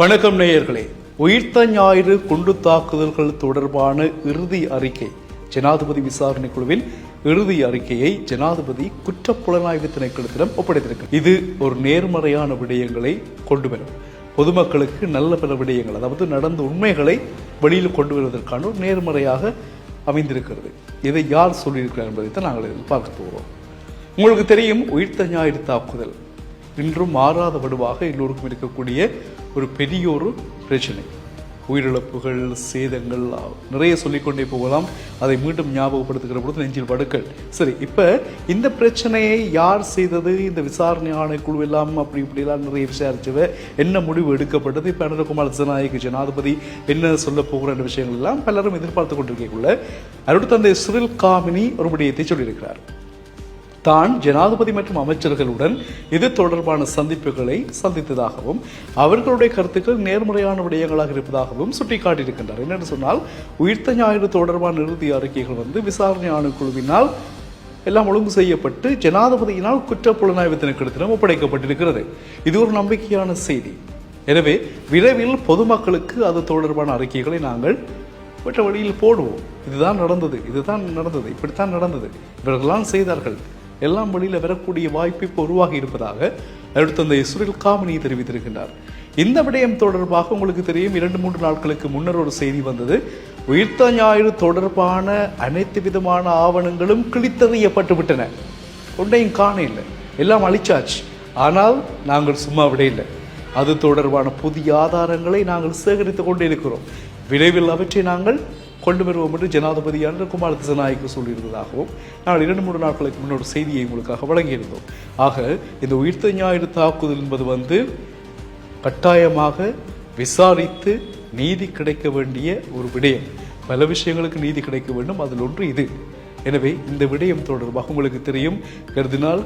வணக்கம் நேயர்களே. உயிர்த்த ஞாயிறு குண்டு தாக்குதல்கள் தொடர்பான இறுதி அறிக்கை. ஜனாதிபதி விசாரணை குழுவில் இறுதி அறிக்கையை ஜனாதிபதி குற்றப்புலனாய்வு திணைக்களத்திடம் ஒப்படைத்திருக்கிறார். இது ஒரு நேர்மறையான விடயங்களை கொண்டு வரும். பொதுமக்களுக்கு நல்ல பல விடயங்கள் அதாவது நடந்த உண்மைகளை வெளியில் கொண்டு வருவதற்கான ஒரு நேர்மறையாக அமைந்திருக்கிறது. இதை யார் சொல்லியிருக்கிறார் என்பதை தான் நாங்கள் இதில் பார்க்க போகிறோம். உங்களுக்கு தெரியும் உயிர்த்த ஞாயிறு தாக்குதல். இன்றும் மாறாத வடுவாக எல்லோருக்கும் இருக்கக்கூடிய ஒரு பெரிய ஒரு பிரச்சனை. உயிரிழப்புகள் சேதங்கள் நிறைய சொல்லிக்கொண்டே போகலாம். அதை மீண்டும் ஞாபகப்படுத்துகிற பொழுது நெஞ்சில் வடுக்கள் சரி இப்போ இந்த பிரச்சனையை யார் செய்தது? இந்த விசாரணை ஆணைக்குழு எல்லாம் அப்படி இப்படிலாம் நிறைய விசாரிச்சவ என்ன முடிவு எடுக்கப்பட்டது? இப்போ அனுரகுமார் ஜனநாயக ஜனாதிபதி என்ன சொல்ல போகிற விஷயங்கள் எல்லாம் பலரும் எதிர்பார்த்து கொண்டிருக்கக்குள்ள அருள் தந்தை சிறில் காமினி ஒரு முடியத்தை சொல்லியிருக்கிறார். தான் ஜனாதிபதி மற்றும் அமைச்சர்களுடன் இது தொடர்பான சந்திப்புகளை சந்தித்ததாகவும் அவர்களுடைய கருத்துக்கள் நேர்முறையான விடயங்களாக இருப்பதாகவும் சுட்டிக்காட்டியிருக்கின்றார். என்னென்னு சொன்னால் உயிர்த்த ஞாயிறு தொடர்பான இறுதி அறிக்கைகள் வந்து விசாரணை ஆணைக்குழுவினால் எல்லாம் ஒழுங்கு செய்யப்பட்டு ஜனாதிபதியினால் குற்றப்புலனாய்வு திணைக்களத்திடம் ஒப்படைக்கப்பட்டிருக்கிறது. இது ஒரு நம்பிக்கையான செய்தி. எனவே விரைவில் பொதுமக்களுக்கு அது தொடர்பான அறிக்கைகளை நாங்கள் மற்ற வழியில் போடுவோம். இதுதான் நடந்தது இதுதான் நடந்தது இப்படித்தான் நடந்தது. இவர்கள்லாம் செய்தார்கள். எல்லாம் வெளியில் வரக்கூடிய வாய்ப்பு இப்போ உருவாகி இருப்பதாக அடுத்து அந்த இஸ்ரேல் காமினி தெரிவித்திருக்கின்றார். இந்த விடயம் தொடர்பாக உங்களுக்கு தெரியும் இரண்டு மூன்று நாட்களுக்கு முன்னர் ஒரு செய்தி வந்தது. உயிர்த்த ஞாயிறு தொடர்பான அனைத்து விதமான ஆவணங்களும் கிழித்தறியப்பட்டுவிட்டன. ஒன்றையும் காண இல்லை. எல்லாம் அழிச்சாச்சு. ஆனால் நாங்கள் சும்மா விட இல்லை. அது தொடர்பான புதிய ஆதாரங்களை நாங்கள் சேகரித்து கொண்டே இருக்கிறோம் விரைவில் அவற்றை நாங்கள் கொண்டு வருவோம் என்று ஜனாதிபதியான குமார திசநாயக்கு சொல்லியிருந்ததாகவும் நான் இரண்டு மூன்று நாட்களுக்கு முன்னோட செய்தியை உங்களுக்காக வழங்கியிருந்தோம். ஆக இந்த உயிர்த்த ஞாயிறு தாக்குதல் என்பது வந்து கட்டாயமாக விசாரித்து நீதி கிடைக்க வேண்டிய ஒரு விடயம். பல விஷயங்களுக்கு நீதி கிடைக்க வேண்டும் அதில் ஒன்று இது. எனவே இந்த விடயம் தொடர்பாக உங்களுக்கு தெரியும் கருதினால்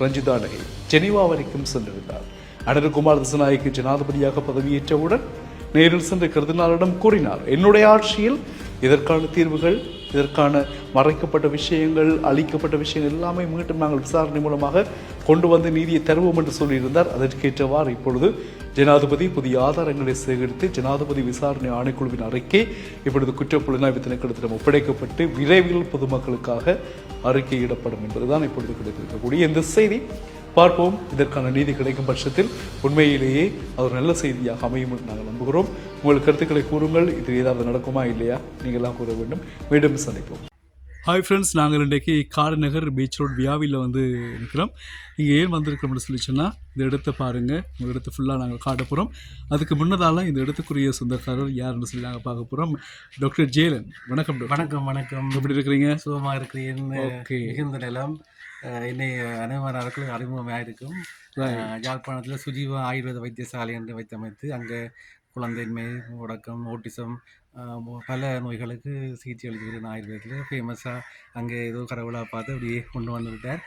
ரஞ்சிதா நகை ஜெனீவா வரைக்கும் சென்றிருந்தார். அடர்குமார் திசநாயக்கு ஜனாதிபதியாக பதவியேற்றவுடன் நேரில் சென்று கிருதினாரிடம் கூறினார். என்னுடைய ஆட்சியில் இதற்கான தீர்வுகள் இதற்கான மறைக்கப்பட்ட விஷயங்கள் அளிக்கப்பட்ட விஷயங்கள் எல்லாமே மீண்டும் நாங்கள் விசாரணை மூலமாக கொண்டு வந்து நீதியை தருவோம் என்று சொல்லியிருந்தார். அதற்கேற்றவாறு இப்பொழுது ஜனாதிபதி புதிய ஆதாரங்களை சேகரித்து ஜனாதிபதி விசாரணை ஆணைக்குழுவின் அறிக்கை இப்பொழுது குற்றப்புலனாய்வு திணைக்களத்திடம் ஒப்படைக்கப்பட்டு விரைவில் பொதுமக்களுக்காக அறிக்கையிடப்படும் என்பதுதான் இப்பொழுது கிடைத்திருக்கக்கூடிய இந்த செய்தி. பார்ப்போம். இதற்கான நீதி கிடைக்கும் பட்சத்தில் உண்மையிலேயே அது ஒரு நல்ல செய்தியாக அமையும் என்று நாங்கள் நம்புகிறோம். உங்கள் கருத்துக்களை கூறுங்கள். இது ஏதாவது நடக்குமா இல்லையா? நீங்கள்லாம் கூற வேண்டும். மீண்டும் சந்திப்போம். ஹாய் ஃப்ரெண்ட்ஸ் நாங்கள் இன்றைக்கு காடுநகர் பீச் ரோட் வியாவியில் வந்து இருக்கிறோம். இங்கே ஏன் வந்திருக்கிறோம்னு சொல்லி சொன்னால் இந்த இடத்த பாருங்கள் இந்த இடத்த ஃபுல்லாக நாங்கள் காட்ட போகிறோம் அதுக்கு முன்னதால இந்த இடத்துக்குரிய சொந்தக்காரர் யாருன்னு சொல்லி நாங்கள் பார்க்க போகிறோம் டாக்டர் ஜெயலன் வணக்கம் வணக்கம் வணக்கம். எப்படி இருக்கிறீங்க? சுகமாக இருக்கிறேன். Okay. மிகுந்த நிலம். என்னை அனைவராருக்கும் அஹ், யாழ்ப்பாணத்தில் சுஜீவ ஆயுர்வேத வைத்தியசாலை என்று வைத்தமைத்து அங்கே குழந்தையின்மை முடக்கம் ஓட்டிசம் பல நோய்களுக்கு சிகிச்சை அளிக்கிறேன் ஆயுர்வேதத்தில் ஃபேமஸாக அங்கே ஏதோ கடவுளாக பார்த்து அப்படியே கொண்டு வந்து விட்டார்.